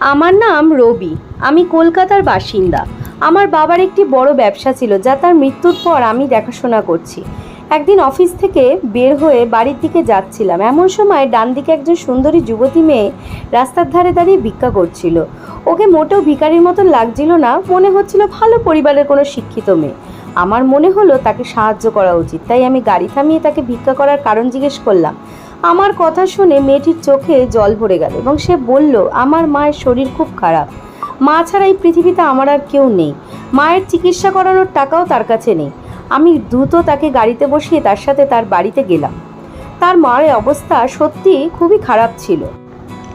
আমার নাম রবি, আমি কলকাতার বাসিন্দা। আমার বাবার একটি বড় ব্যবসা ছিল, যা তার মৃত্যুর পর আমি দেখাশোনা করছি। একদিন অফিস থেকে বের হয়ে বাড়ির দিকে যাচ্ছিলাম। এমন সময় ডান দিকে একজন সুন্দরী যুবতী মেয়ে রাস্তার ধারে দাঁড়িয়ে ভিক্ষা করছিল। ওকে মোটেও ভিখারির মতন লাগছিল না, মনে হচ্ছিল ভালো পরিবারের কোনো শিক্ষিত মেয়ে। আমার মনে হলো তাকে সাহায্য করা উচিত, তাই আমি গাড়ি থামিয়ে তাকে ভিক্ষা করার কারণ জিজ্ঞেস করলাম। আমার কথা শুনে মেয়েটির চোখে জল ভরে গেল এবং সে বলল, আমার মায়ের শরীর খুব খারাপ। মা ছাড়া এই পৃথিবীতে আমার আর কেউ নেই। মায়ের চিকিৎসা করানোর টাকাও তার কাছে নেই। আমি দ্রুত তাকে গাড়িতে বসিয়ে তার সাথে তার বাড়িতে গেলাম। তার মায়ের অবস্থা সত্যি খুবই খারাপ ছিল।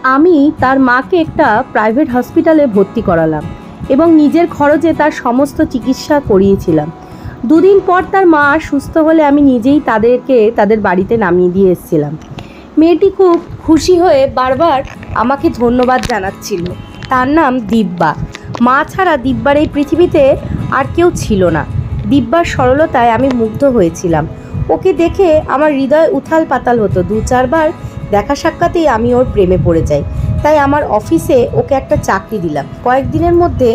আমি তার মাকে একটা প্রাইভেট হসপিটালে ভর্তি করালাম এবং নিজের খরচে তার সমস্ত চিকিৎসা করিয়েছিলাম। দুদিন পর তার মা সুস্থ হলে আমি নিজেই তাদেরকে, তাদের বাড়িতে নামিয়ে দিয়ে এসেছিলাম। মেয়েটি খুব খুশি হয়ে বারবার আমাকে ধন্যবাদ জানাচ্ছিল। তার নাম দিব্যা। মা ছাড়া দিব্যার এই পৃথিবীতে আর কেউ ছিল না। দিব্যার সরলতায় আমি মুগ্ধ হয়েছিলাম। ওকে দেখে আমার হৃদয় উথাল পাতাল হতো। দু চারবার দেখা সাক্ষাতেই আমি ওর প্রেমে পড়ে যাই। তাই আমার অফিসে ওকে একটা চাকরি দিলাম। কয়েকদিনের মধ্যে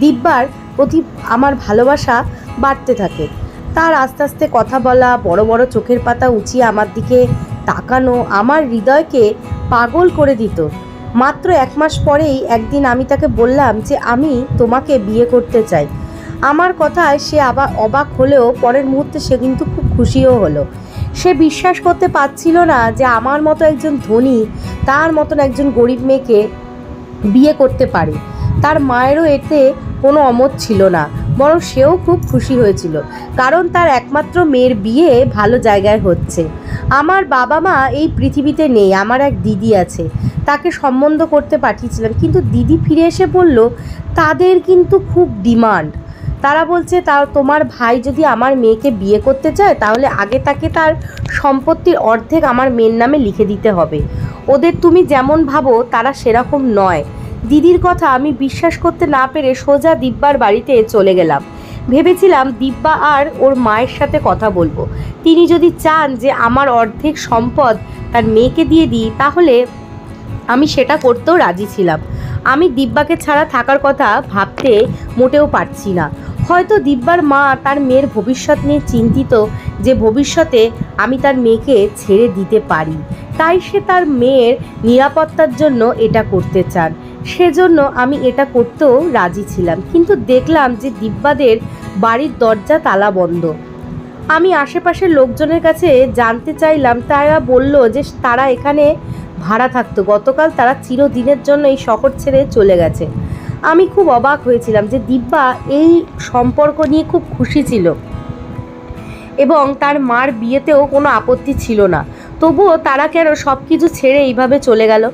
দিব্যার প্রতি আমার ভালোবাসা বাড়তে থাকে। তার আস্তে আস্তে কথা বলা, বড় বড় চোখের পাতা উঁচিয়ে আমার দিকে তাকানো আমার হৃদয়কে পাগল করে দিত। মাত্র এক মাস পরেই একদিন আমি তাকে বললাম যে, আমি তোমাকে বিয়ে করতে চাই। আমার কথায় সে আবার অবাক হলেও পরের মুহূর্তে সে কিন্তু খুব খুশিও হলো। সে বিশ্বাস করতে পারছিল না যে, আমার মতো একজন ধনী, তার মতন একজন গরিব মেয়েকে বিয়ে করতে পারে। তার মায়েরও এতে কোনো অমত ছিল না। বরং সেও খুব খুশি হয়েছিল, কারণ তার একমাত্র মেয়ের বিয়ে ভালো জায়গায় হচ্ছে। আমার বাবা মা এই পৃথিবীতে নেই, আমার এক দিদি আছে। তাকে সম্বন্ধ করতে পাঠিয়েছিলাম, কিন্তু দিদি ফিরে এসে বলল, তাদের কিন্তু খুব ডিমান্ড। তারা বলছে, তা তোমার ভাই যদি আমার মেয়েকে বিয়ে করতে চায়, তাহলে আগে তাকে তার সম্পত্তির অর্ধেক আমার মেয়ের নামে লিখে দিতে হবে। ওদের তুমি যেমন ভাবো, তারা সেরকম নয়। দিদির কথা আমি বিশ্বাস করতে না পেরে সোজা দিব্যার বাড়িতে চলে গেলাম। ভেবেছিলাম দিব্যা আর ওর মায়ের সাথে কথা বলব। তিনি যদি চান যে আমার অর্ধেক সম্পদ তার মেয়েকে দিয়ে দিই, তাহলে আমি সেটা করতেও রাজি ছিলাম। আমি দিব্যাকে ছাড়া থাকার কথা ভাবতে মোটেও পারছি না। হয়তো দিব্যার মা তার মেয়ের ভবিষ্যৎ নিয়ে চিন্তিত যে ভবিষ্যতে আমি তার মেয়েকে ছেড়ে দিতে পারি। তাই সে তার মেয়ের নিরাপত্তার জন্য এটা করতে চান। সেজন্য আমি এটা করতেও রাজি ছিলাম। কিন্তু দেখলাম যে দিব্যাদের বাড়ির দরজা তালা বন্ধ। আমি আশেপাশের লোকজনের কাছে জানতে চাইলাম, তারা বলল যে তারা এখানে ভাড়া থাকতো। গতকাল তারা চিরদিনের জন্য এই শহর ছেড়ে চলে গেছে। আমি খুব অবাক হয়েছিলাম যে দিব্যা এই সম্পর্ক নিয়ে খুব খুশি ছিল এবং তার মার বিয়েতেও কোনো আপত্তি ছিল না। তবুও তারা কেন সব কিছু ছেড়ে এইভাবে চলে গেল?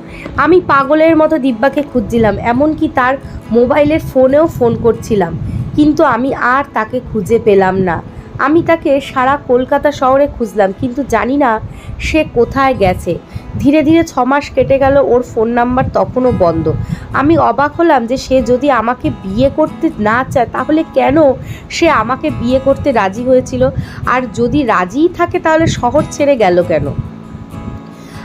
আমি পাগলের মতো দিব্যাকে খুঁজছিলাম, এমনকি তার মোবাইলের ফোনেও ফোন করছিলাম। কিন্তু আমি আর তাকে খুঁজে পেলাম না। আমি তাকে সারা কলকাতা শহরে খুঁজলাম, কিন্তু জানি না সে কোথায় গেছে। ধীরে ধীরে ছ মাস কেটে গেল, ওর ফোন নাম্বার তখনও বন্ধ। আমি অবাক হলাম যে সে যদি আমাকে বিয়ে করতে না চায়, তাহলে কেন সে আমাকে বিয়ে করতে রাজি হয়েছিল? আর যদি রাজিই থাকে, তাহলে শহর ছেড়ে গেল কেন?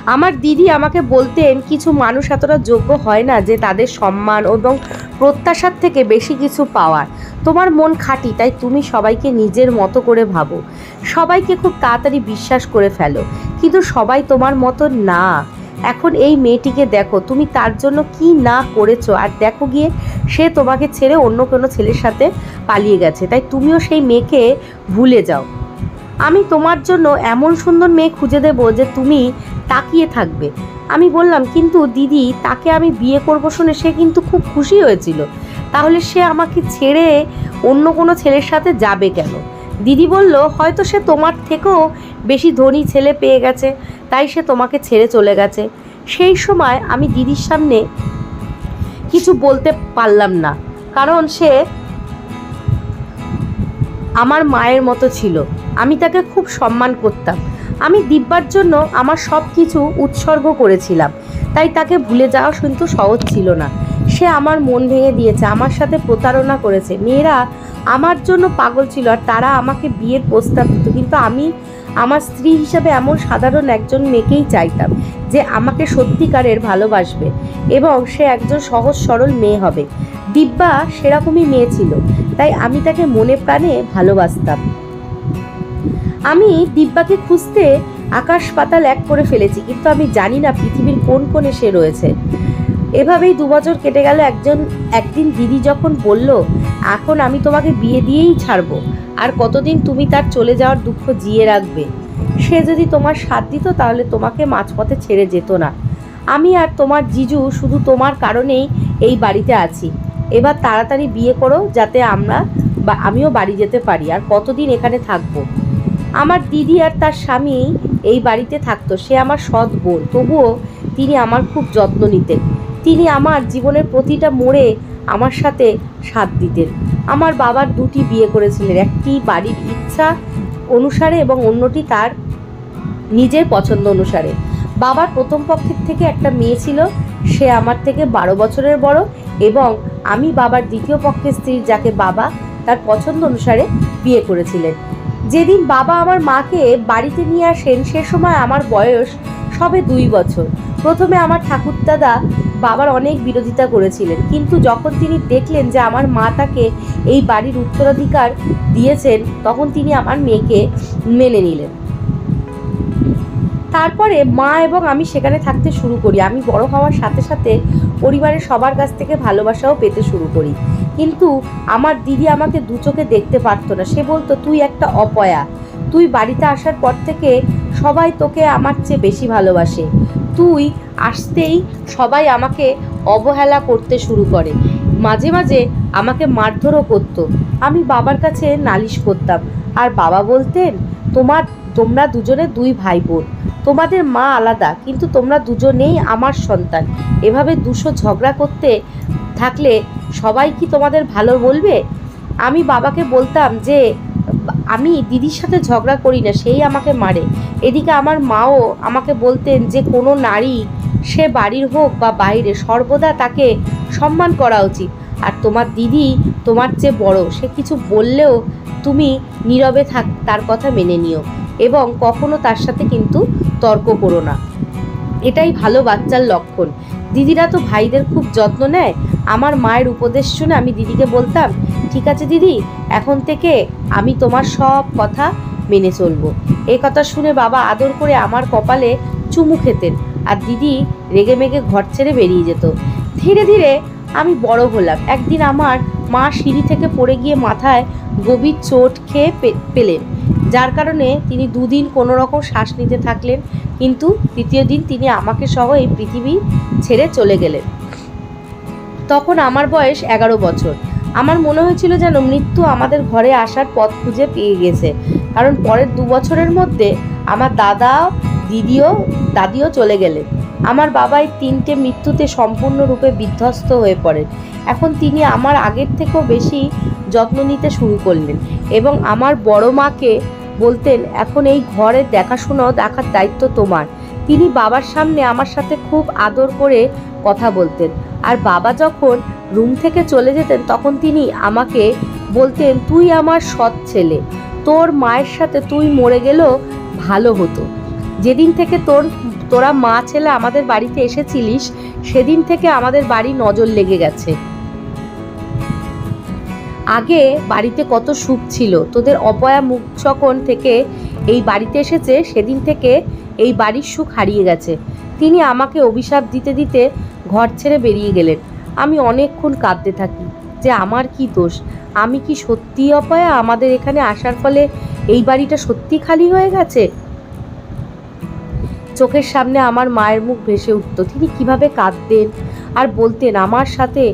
আমার দিদি আমাকে বলতেন, কিছু মানুষ এতটা যোগ্য হয় না যে তাদের সম্মান এবং প্রত্যাশার থেকে বেশি কিছু পাওয়ার। তোমার মন খাঁটি, তাই তুমি সবাইকে নিজের মতো করে ভাবো। সবাইকে খুব তাড়াতাড়ি বিশ্বাস করে ফেলো। কিন্তু সবাই তোমার মতো না। এখন এই মেয়েটিকে দেখো, তুমি তার জন্য কি না করেছ? আর দেখো গিয়ে, সে তোমাকে ছেড়ে অন্য কোনো ছেলের সাথে পালিয়ে গেছে। তাই তুমিও সেই মেয়েকে ভুলে যাও। আমি তোমার জন্য এমন সুন্দর মেয়ে খুঁজে দেব যে তুমি তাকিয়ে থাকবে। আমি বললাম, কিন্তু দিদি, তাকে আমি বিয়ে করব শুনে সে কিন্তু খুব খুশি হয়েছিল। তাহলে সে আমাকে ছেড়ে অন্য কোনো ছেলের সাথে যাবে কেন? দিদি বলল, হয়তো সে তোমার থেকেও বেশি ধনী ছেলে পেয়ে গেছে, তাই সে তোমাকে ছেড়ে চলে গেছে। সেই সময় আমি দিদির সামনে কিছু বলতে পারলাম না, কারণ সে আমার মায়ের মতো ছিল। আমি তাকে খুব সম্মান করতাম। আমি দিব্যার জন্য আমার সব কিছু উৎসর্গ করেছিলাম। তাই তাকে ভুলে যাওয়া কিন্তু সহজ ছিল না। সে আমার মন ভেঙে দিয়েছে, আমার সাথে প্রতারণা করেছে। মেয়েরা আমার জন্য পাগল ছিল আর তারা আমাকে বিয়ের প্রস্তাব দিত। কিন্তু আমি আমার স্ত্রী হিসাবে এমন সাধারণ একজন মেয়েকেই চাইতাম যে আমাকে সত্যিকারের ভালোবাসবে এবং সে একজন সহজ সরল মেয়ে হবে। দিব্যা সেরকমই মেয়ে ছিল, তাই আমি তাকে মনে প্রাণে ভালোবাসতাম। আমি দিব্যাকে খুঁজতে আকাশ পাতাল এক করে ফেলেছি, কিন্তু আমি জানি না পৃথিবীর কোন কোণে সে রয়েছে। এভাবেই দু বছর কেটে গেল, একজন, একদিন দিদি যখন বলল, এখন আমি তোমাকে বিয়ে দিয়েই ছাড়বো, আর কতদিন তুমি তার চলে যাওয়ার দুঃখ জিয়ে রাখবে? সে যদি তোমার সাথ দিত, তাহলে তোমাকে মাঝপথে ছেড়ে যেত না। আমি আর তোমার জিজু শুধু তোমার কারণেই এই বাড়িতে আছি। এবার তাড়াতাড়ি বিয়ে করো, যাতে আমরা বা আমিও বাড়ি যেতে পারি, আর কতদিন এখানে থাকব? আমার দিদি আর তার স্বামী এই বাড়িতে থাকতো। সে আমার সৎ বোন। তবুও তিনি আমার খুব যত্ন নিতেন। তিনি আমার জীবনের প্রতিটা মোড়ে আমার সাথে সাথ দিতেন। আমার বাবার দুটি বিয়ে করেছিলেন। একটি বাড়ির ইচ্ছা অনুসারে এবং অন্যটি তার নিজের পছন্দ অনুসারে। বাবার প্রথম পক্ষের থেকে একটা মেয়ে ছিল। সে আমার থেকে বারো বছরের বড় এবং আমি বাবার দ্বিতীয় পক্ষের স্ত্রী যাকে বাবা তার পছন্দ অনুসারে বিয়ে করেছিলেন। যেদিন বাবা আমার মাকে বাড়িতে নিয়ে আসেন, সে সময় আমার বয়স সবে দুই বছর। প্রথমে আমার ঠাকুরদাদা বাবার অনেক বিরোধিতা করেছিলেন, কিন্তু যখন তিনি দেখলেন যে আমার মা তাকে এই বাড়ির উত্তরাধিকার দিয়েছেন, তখন তিনি আমার মেয়েকে মেনে নিলেন। তারপরে মা এবং আমি সেখানে থাকতে শুরু করি। আমি বড় হওয়ার সাথে সাথে পরিবারের সবার কাছ থেকে ভালোবাসাও পেতে শুরু করি। কিন্তু আমার দিদি আমাকে দু চোখে দেখতে পারতো না। সে বলতো, তুই একটা অপয়া। তুই বাড়িতে আসার পর থেকে সবাই তোকে আমার চেয়ে বেশি ভালোবাসে। তুই আসতেই সবাই আমাকে অবহেলা করতে শুরু করে। মাঝে মাঝে আমাকে মারধরও করতো। আমি বাবার কাছে নালিশ করতাম। আর বাবা বলতেন, তোমার, তোমরা দুজনে দুই ভাই বোন তোমাদের মা আলাদা, কিন্তু তোমরা দুজনেই আমার সন্তান। এভাবে দুশো ঝগড়া করতে থাকলে সবাই কি তোমাদের ভালো বলবে? আমি বাবাকে বলতাম যে, আমি দিদির সাথে ঝগড়া করি না, সেই আমাকে মারে। এদিকে আমার মাও আমাকে বলতেন যে, কোনো নারী, সে বাড়ির হোক বা বাইরে, সর্বদা তাকে সম্মান করা উচিত। আর তোমার দিদি তোমার চেয়ে বড়, সে কিছু বললেও তুমি নীরবে থাক, তার কথা মেনে নিও। এবং কখনো তার সাথে কিন্তু তর্ক করো না। এটাই ভালো বাচ্চার লক্ষণ। দিদিরা তো ভাইদের খুব যত্ন নেয়। আমার মায়ের উপদেশ শুনে আমি দিদিকে বলতাম, ঠিক আছে দিদি, এখন থেকে আমি তোমার সব কথা মেনে চলবো। এই কথা শুনে বাবা আদর করে আমার কপালে চুমু খেতেন আর দিদি রেগে মেগে ঘর ছেড়ে বেরিয়ে যেত। ধীরে ধীরে আমি বড় হলাম। একদিন আমার মা সিঁড়ি থেকে পড়ে গিয়ে মাথায় গভীর চোট খেয়ে পেলেন। যার কারণে তিনি দুদিন কোনো রকম শ্বাস নিতে থাকলেন, কিন্তু তৃতীয় দিন তিনি আমাকে সহ এই পৃথিবী ছেড়ে চলে গেলেন। তখন আমার বয়স এগারো বছর। আমার মনে হয়েছিল যেন মৃত্যু আমাদের ঘরে আসার পথ খুঁজে পেয়ে গেছে, কারণ পরের দু বছরের মধ্যে আমার দাদা, দিদিও, দাদিও চলে গেলেন। আমার বাবাই তিনটে মৃত্যুতে সম্পূর্ণরূপে বিধ্বস্ত হয়ে পড়েন। এখন তিনি আমার আগের থেকেও বেশি যত্ন নিতে শুরু করলেন এবং আমার বড় মাকে বলতেন, এখন এই ঘরের দেখাশোনাও দেখার দায়িত্ব তোমার। তিনি বাবার সামনে আমার সাথে খুব আদর করে কথা বলতেন। আর বাবা যখন রুম থেকে চলে যেতেন, তখন তিনি আমাকে বলতেন, তুই আমার সৎ ছেলে। তোর মায়ের সাথে তুই মরে গেলেও ভালো হতো। যেদিন থেকে তোর, তোরা মা ছেলে আমাদের বাড়িতে এসেছিলিস, সেদিন থেকে আমাদের বাড়ি নজর লেগে গেছে। আগে বাড়িতে কত সুখ ছিল? তোদের অপয়া মুখ যখন থেকে এই বাড়িতে এসেছে, সেদিন থেকে এই বাড়ির সুখ হারিয়ে গেছে। তিনি আমাকে অভিশাপ দিতে দিতে ঘর ছেড়ে বেরিয়ে গেলেন। আমি অনেকক্ষণ কাঁদতে থাকি যে আমার কি দোষ? আমি কি সত্যি অপয়া? আমাদের এখানে আসার ফলে এই বাড়িটা সত্যি খালি হয়ে গেছে? চোখের সামনে আমার মায়ের মুখ ভেসে উঠত। তিনি কীভাবে কাঁদতেন আর বলতেন, আমার সাথে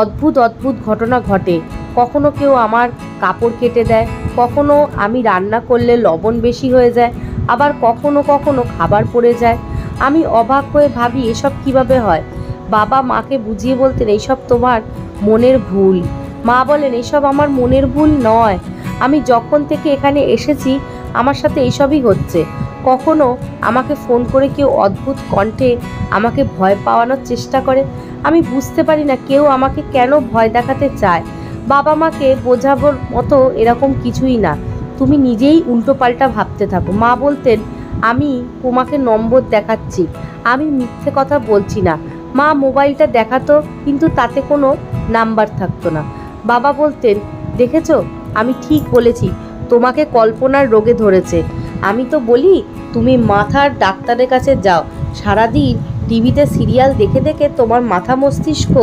অদ্ভুত অদ্ভুত ঘটনা ঘটে। কখনো কেউ আমার কাপড় কেটে দেয়, কখনো আমি রান্না করলে লবণ বেশি হয়ে যায়, আবার কখনো কখনো খাবার পড়ে যায়। আমি অবাক হয়ে ভাবি, এসব কীভাবে হয়? বাবা মাকে বুঝিয়ে বলতেন, এইসব তোমার মনের ভুল। মা বলেন এইসব আমার মনের ভুল নয়। আমি যখন থেকে এখানে এসেছি, আমার সাথে এইসবই হচ্ছে। কখনো আমাকে ফোন করে কেউ অদ্ভুত কণ্ঠে আমাকে ভয় পাওয়ানোর চেষ্টা করে। আমি বুঝতে পারি না কেউ আমাকে কেন ভয় দেখাতে চায়। বাবা মাকে বোঝাবার মতো এরকম কিছুই না। তুমি নিজেই উল্টোপাল্টা ভাবতে থাকো। মা বলতেন, আমি তোমাকে নম্বর দেখাচ্ছি। আমি মিথ্যে কথা বলছি না। মা মোবাইলটা দেখাতো, কিন্তু তাতে কোনো নাম্বার থাকতো না। বাবা বলতেন, দেখেছ? আমি ঠিক বলেছি। তোমাকে কল্পনার রোগে ধরেছে। আমি তো বলি, তুমি মাথার ডাক্তারের কাছে যাও। সারাদিন টিভিতে সিরিয়াল দেখে দেখে তোমার মাথা মস্তিষ্ক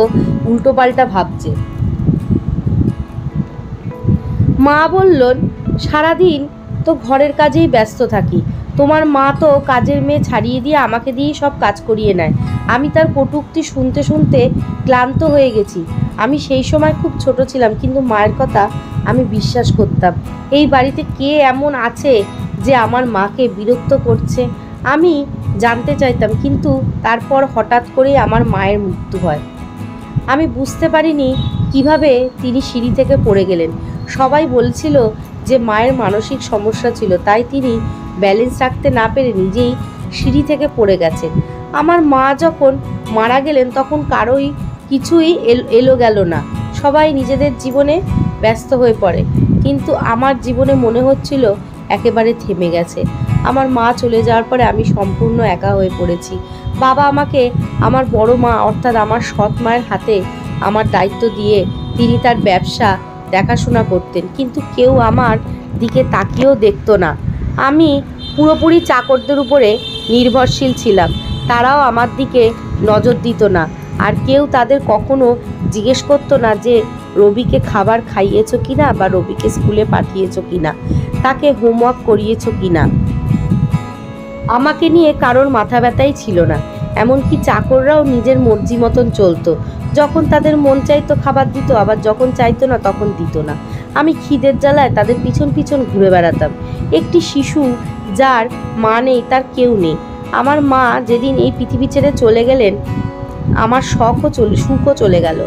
উল্টোপাল্টা ভাবছে। মা বললেন সারাদিন তো ঘরের কাজেই ব্যস্ত থাকি। তোমার মা তো কাজের মেয়ে ছাড়িয়ে দিয়ে আমাকে দিয়েই সব কাজ করিয়ে নেয়। আমি তার কটূক্তি শুনতে শুনতে ক্লান্ত হয়ে গেছি। আমি সেই সময় খুব ছোট ছিলাম, কিন্তু মায়ের কথা আমি বিশ্বাস করতাম। এই বাড়িতে কে এমন আছে যে আমার মাকে বিরক্ত করছে? আমি জানতে চাইতাম, কিন্তু তারপর হঠাৎ করেই আমার মায়ের মৃত্যু হয়। আমি বুঝতে পারিনি কীভাবে তিনি সিঁড়ি থেকে পড়ে গেলেন। সবাই বলছিল যে মায়ের মানসিক সমস্যা ছিল, তাই তিনি ব্যালেন্স রাখতে না পেরে নিজেই সিঁড়ি থেকে পড়ে গেছেন। আমার মা যখন মারা গেলেন, তখন কারোই কিছুই এলো গেল না। সবাই নিজেদের জীবনে ব্যস্ত হয়ে পড়ে। কিন্তু আমার জীবনে মনে হচ্ছিল একেবারে থেমে গেছে। আমার মা চলে যাওয়ার পরে আমি সম্পূর্ণ একা হয়ে পড়েছি। বাবা আমাকে আমার বড় মা, অর্থাৎ আমার সৎ মায়ের হাতে আমার দায়িত্ব দিয়ে তিনি তার ব্যবসা দেখাশোনা করতেন, কিন্তু কেউ আমার দিকে তাকিয়েও দেখতো না। আমি পুরোপুরি চাকরদের উপরে নির্ভরশীল ছিলাম, তারাও আমার দিকে নজর দিত না। আর কেউ তাদের কখনো জিজ্ঞেস করতো না যে, রবিকে খাবার খাইয়েছো কিনা বা রবিকে স্কুলে পাঠিয়েছো কিনা? তাকে হোমওয়ার্ক করিয়েছো কিনা? আমাকে নিয়ে কারোর মাথা ব্যথাই ছিল না। এমনকি চাকররাও নিজের মর্জি মতন চলতো। যখন তাদের মন চাইতো খাবার দিত, আবার যখন চাইতো না তখন দিত না। আমি খিদের জ্বালায় তাদের পিছন পিছন ঘুরে বেড়াতাম। একটি শিশু যার মা নেই, তার কেউ নেই। আমার মা যেদিন এই পৃথিবী ছেড়ে চলে গেলেন, আমার শখও চলে, সুখও চলে গেল।